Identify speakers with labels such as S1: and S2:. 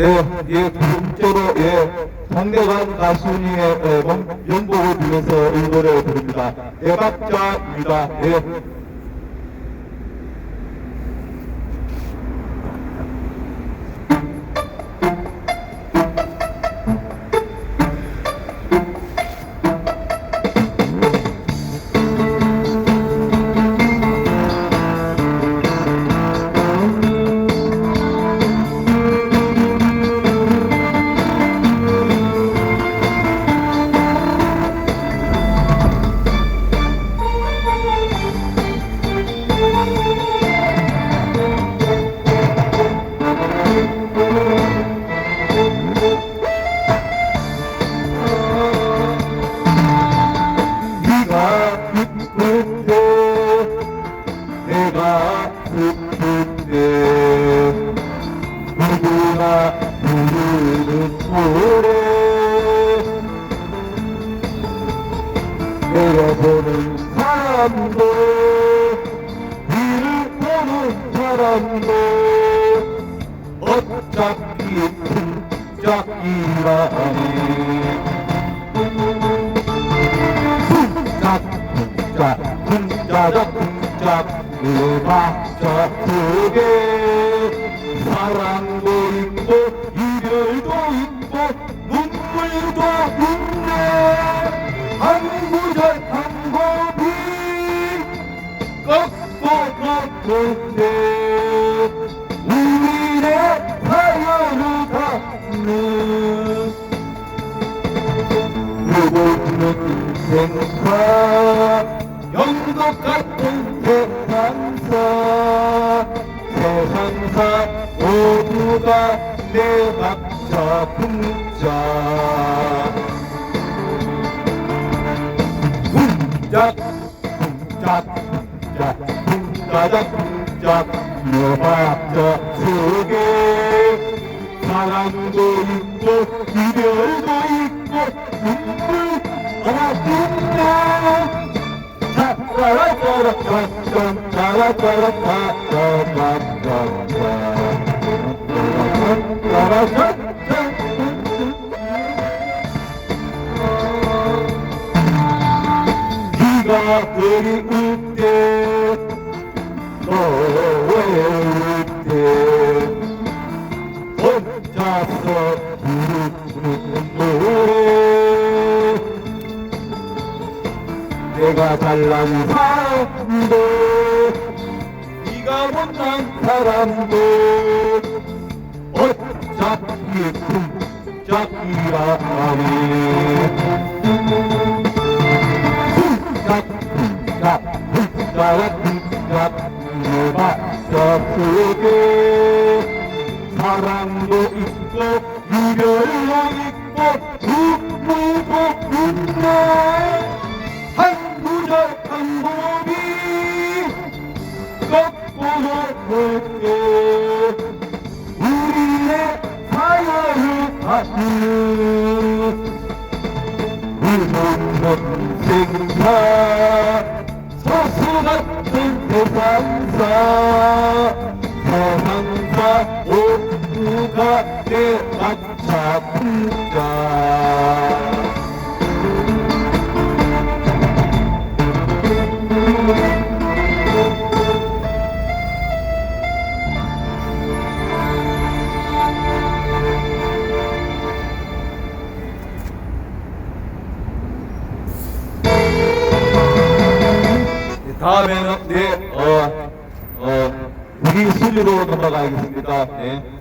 S1: 네, 예, 둘째로, 예, 성대관 가수님의 예, 명- 명복을 빌면서 이 노래를 부릅니다. 대박자입니다. 예. 슬플 때 누구나 부르는 노래 내려보는 사람도 이를 보는 사람도 어차피 풍짝이라니. 쿵짝 쿵짝 쿵짜작 쿵짝 음악자 속에 사랑도 있고 이별도 있고 눈물도 있네. 한 구절 한 고비 꺾고 꺾을 때 우리의 사연을 닿는 누구는 인생사 영덕 같은 모두가 내 박자 풍자. 쿵짝 쿵짝 쿵짜작 쿵짝 내 박자 속에 사랑도 있고 이별도 있고 눈물 하나 네가 그리 울 때, 너왜 울 때, 혼자서 부르는 노래. 내가 잘난 사람도 네가 못난 사람도 어차피 쿵짝이라니 박자 속에 사랑도 있고 이별도 있고 눈물도 있네 한 구절 한 고비 꺾고 볼게 우리의 사연을 받는 우는 생사 서수 같은 세상사 내 막차 풍자 다음에는 네, 어, 어, 우리 순위로 넘어가겠습니다. 네.